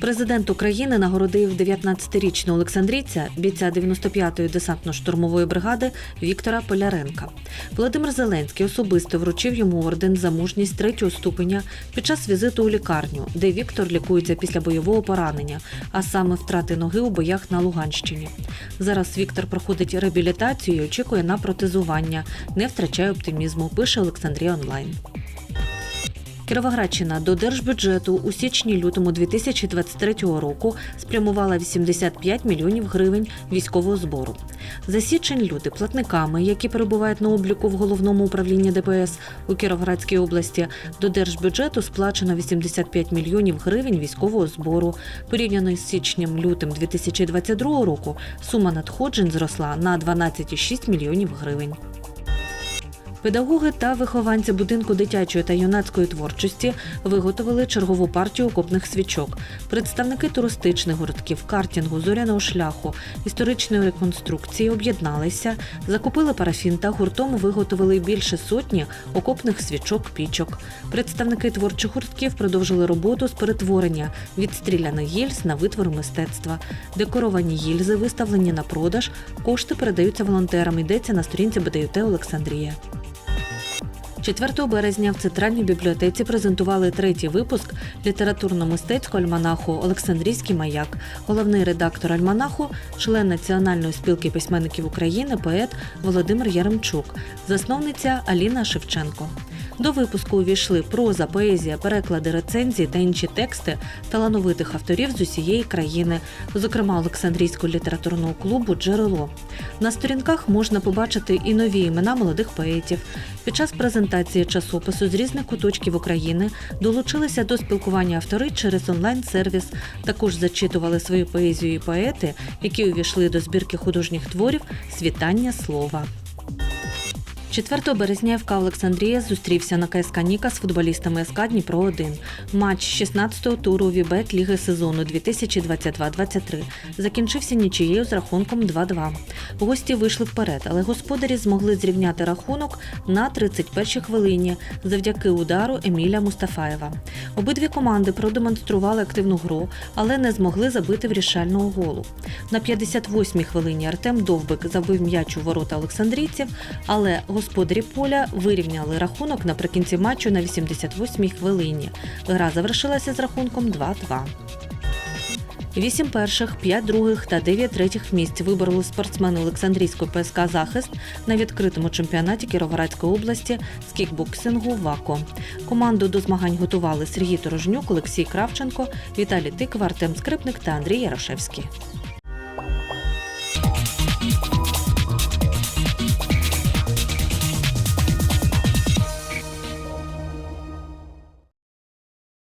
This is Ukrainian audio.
Президент України нагородив 19-річного Олександрійця, бійця 95-ї десантно-штурмової бригади Віктора Поляренка. Володимир Зеленський особисто вручив йому орден за мужність третього ступеня під час візиту у лікарню, де Віктор лікується після бойового поранення, а саме втрати ноги у боях на Луганщині. Зараз Віктор проходить реабілітацію і очікує на протезування, не втрачає оптимізму. Пише Олександрія Онлайн. Кіровоградщина до держбюджету у січні-лютому 2023 року спрямувала 85 мільйонів гривень військового збору. За січень-люти платниками, які перебувають на обліку в головному управлінні ДПС у Кіровоградській області, до держбюджету сплачено 85 мільйонів гривень військового збору. Порівняно з січнем-лютим 2022 року сума надходжень зросла на 12,6 мільйонів гривень. Педагоги та вихованці будинку дитячої та юнацької творчості виготовили чергову партію окопних свічок. Представники туристичних гуртків, картінгу, зоряного шляху, історичної реконструкції об'єдналися, закупили парафін та гуртом виготовили більше сотні окопних свічок пічок. Представники творчих гуртків продовжили роботу з перетворення відстріляних гільз на витвори мистецтва. Декоровані гільзи виставлені на продаж. Кошти передаються волонтерам. Йдеться на сторінці БДЮТ Олександрія. 4 березня в центральній бібліотеці презентували третій випуск літературно-мистецького альманаху Олександрійський маяк. Головний редактор альманаху, член Національної спілки письменників України, поет Володимир Яремчук, засновниця Аліна Шевченко. До випуску увійшли проза, поезія, переклади, рецензії та інші тексти талановитих авторів з усієї країни, зокрема Олександрійського літературного клубу Джерело. На сторінках можна побачити і нові імена молодих поетів. Під час презентації часопису з різних куточків України долучилися до спілкування автори через онлайн-сервіс. Також зачитували свою поезію і поети, які увійшли до збірки художніх творів Світання слова. 4 березня ФК Олександрія зустрівся на КСК Ніка з футболістами СК Дніпро 1 Матч 16-го туру Вібет Ліги сезону 2022-23 закінчився нічиєю з рахунком 2-2. Гості вийшли вперед, але господарі змогли зрівняти рахунок на 31-й хвилині завдяки удару Еміля Мустафаєва. Обидві команди продемонстрували активну гру, але не змогли забити вирішального голу. На 58-й хвилині Артем Довбик забив м'яч у ворота олександрійців, але господарі поля вирівняли рахунок наприкінці матчу на 88-й хвилині. Гра завершилася з рахунком 2-2. Вісім перших, п'ять других та дев'ять третіх місць вибороли спортсмени Олександрійської ПСК Захист на відкритому чемпіонаті Кіровоградської області з кікбоксингу ВАКО. Команду до змагань готували Сергій Торожнюк, Олексій Кравченко, Віталій Тиква, Артем Скрипник та Андрій Ярошевський.